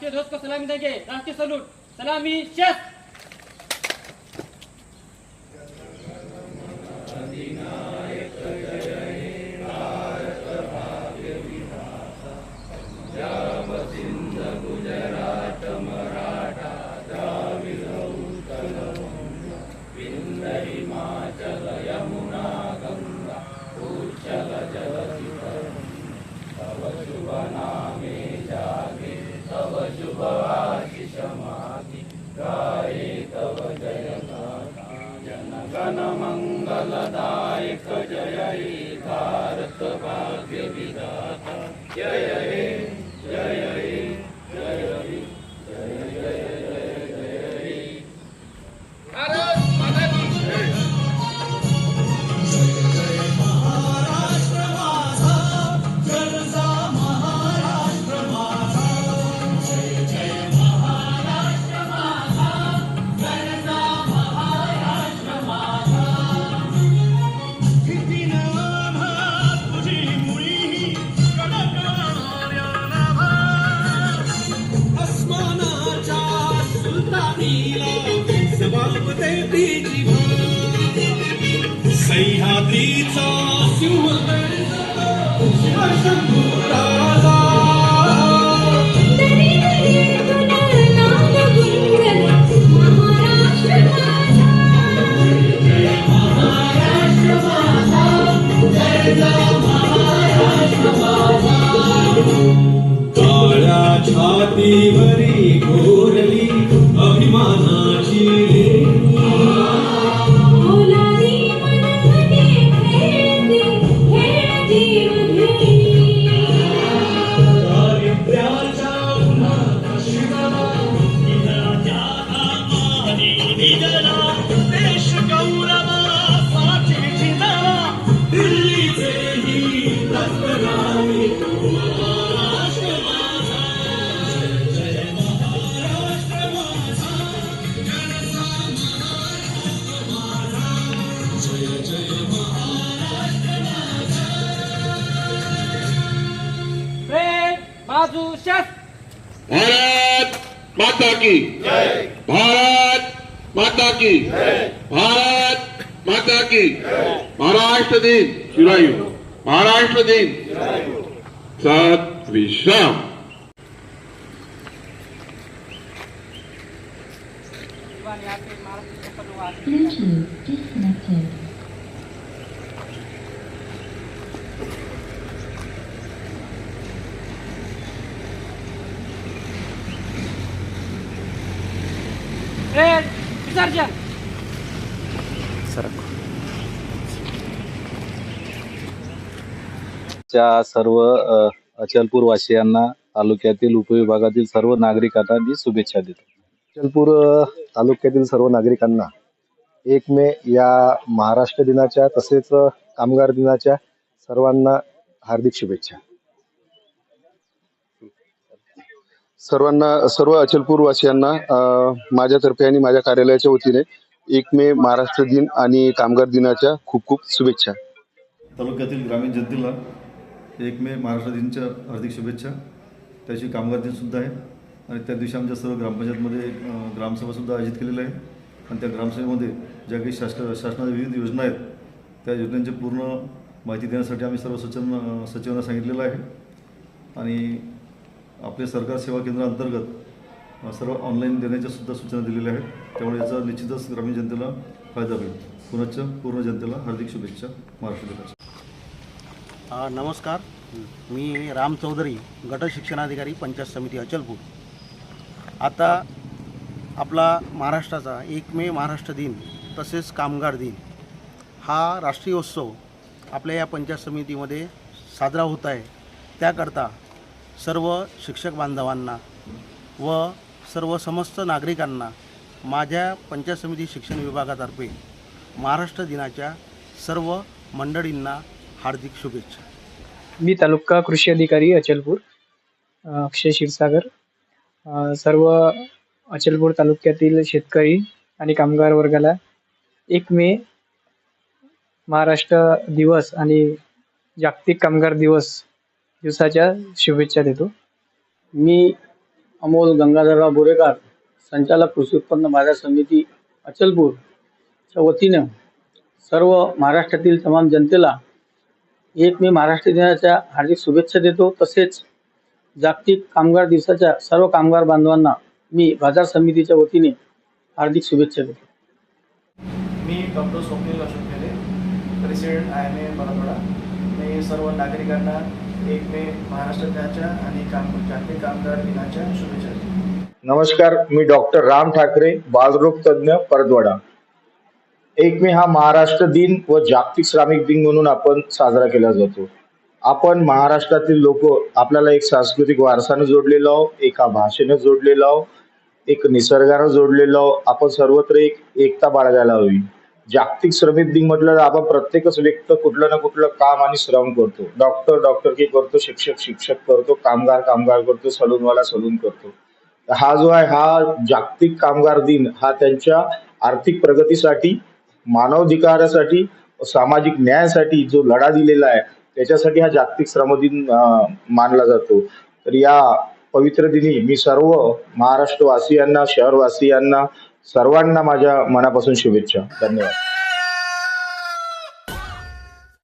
राष्ट्रीय ध्वज को सलामी देंगे। राष्ट्रीय सलूट। सलामी शेष अस्मानाच्या सुलतानीला जबाबदे तिची सह्याद्रीचा शिवशंभू राजा। काळ्या छातीवरी घोरली अभिमानाची ભારત mataki. કી mataki. માતા mataki. ભારત માતા કી મહારાષ્ટ્ર દિન શિવાયુ મહારાષ્ટ્ર દિન સત Bluetooth disconnected. विसर्जन च्या सर्व अचलपूर वासियांना तालुक्यातील उपविभागातील सर्व नागरिकांना मी शुभेच्छा देतो. अचलपूर तालुक्यातील सर्व नागरिकांना एक मे या महाराष्ट्र दिनाच्या तसेच कामगार दिनाच्या सर्वांना हार्दिक शुभेच्छा. सर्वांना सर्व अचलपूरवासियांना माझ्यातर्फे आणि माझ्या कार्यालयाच्या वतीने एक मे महाराष्ट्र दिन आणि कामगार दिनाच्या खूप खूप शुभेच्छा. तालुक्यातील ग्रामीण जनतेला एक मे महाराष्ट्र दिनच्या हार्दिक शुभेच्छा. त्याची कामगार दिनसुद्धा आहे. आणि त्या दिवशी आमच्या सर्व ग्रामपंचायतमध्ये ग्रामसभासुद्धा आयोजित केलेली आहे. आणि त्या ग्रामसभेमध्ये ज्या काही शासन शासनाच्या विविध योजना आहेत त्या योजनांची पूर्ण माहिती देण्यासाठी आम्ही सर्व सचिव सचिवांना सांगितलेलं आहे. आणि आपले सरकार सेवा केंद्राअंतर्गत सर्व ऑनलाईन देण्याच्या सुद्धा सूचना दिलेल्या आहेत. त्यामुळे याचा निश्चितच ग्रामीण जनतेला फायदा होईल. पुनश्च पूर्ण जनतेला हार्दिक शुभेच्छा महाराष्ट्र दिनाच्या नमस्कार. मी राम चौधरी गट शिक्षणाधिकारी पंचायत समिती अचलपूर. आता आपला महाराष्ट्राचा एक मे महाराष्ट्र दिन तसेच कामगार दिन हा राष्ट्रीय उत्सव आपल्या या पंचायत समितीमध्ये साजरा होत आहे. त्याकरता सर्व शिक्षक बांधवांना व सर्व समस्त नागरिकांना माझ्या पंचायत समिती शिक्षण विभागातर्फे महाराष्ट्र दिनाच्या सर्व मंडळींना हार्दिक शुभेच्छा. मी तालुका कृषी अधिकारी अचलपूर अक्षय क्षीरसागर. सर्व अचलपूर तालुक्यातील शेतकरी आणि कामगार वर्गाला एक मे महाराष्ट्र दिवस आणि जागतिक कामगार दिवस दिवसाच्या शुभेच्छा देतो. मी अमोल गंगाधरराव बोरेकर संचालक कृषी उत्पन्न बाजार समिती अचलपूरच्या वतीनं सर्व महाराष्ट्रातील तमाम जनतेला एक मे महाराष्ट्र दिनाच्या हार्दिक शुभेच्छा देतो. तसेच जागतिक कामगार दिवसाच्या सर्व कामगार बांधवांना मी बाजार समितीच्या वतीने हार्दिक शुभेच्छा देतो. मी doctor Swapnil Ashok president I M A Marathwada. मी सर्व नागरिकांना एक मे महाराष्ट्र दिनाच्या आणि जागतिक कामगार दिनाच्या शुभेच्छा. नमस्कार मी डॉक्टर राम ठाकरे बालरोग तज्ज्ञ परतवाडा. एक मे हा महाराष्ट्र दिन व जागतिक श्रमिक दिन म्हणून आपण साजरा केला जातो. आपण महाराष्ट्रातील लोक आपल्याला एक सांस्कृतिक वारसानं जोडलेलो आहो एका भाषेनं जोडलेलो आहो एक निसर्गानं जोडलेलो आहो आपण सर्वत्र एक एकता बाळगायला हवी. जागतिक श्रमिक दिन म्हटलं तर आपण प्रत्येकच व्यक्त कुठलं ना कुठलं काम आणि श्रम करतो. डॉक्टर डॉक्टर की करतो शिक्षक शिक्षक करतो कामगार कामगार करतो सलूनवाला सलून करतो. हा जो आहे हा जागतिक कामगार दिन हा त्यांच्या आर्थिक प्रगतीसाठी मानवाधिकारासाठी सामाजिक न्यायासाठी जो लढा दिलेला आहे त्याच्यासाठी हा जागतिक श्रम दिन मानला जातो. तर या पवित्र दिनी मी सर्व महाराष्ट्रवासियांना शहरवासियांना सर्वांना माझ्या मनापासून शुभेच्छा. धन्यवाद.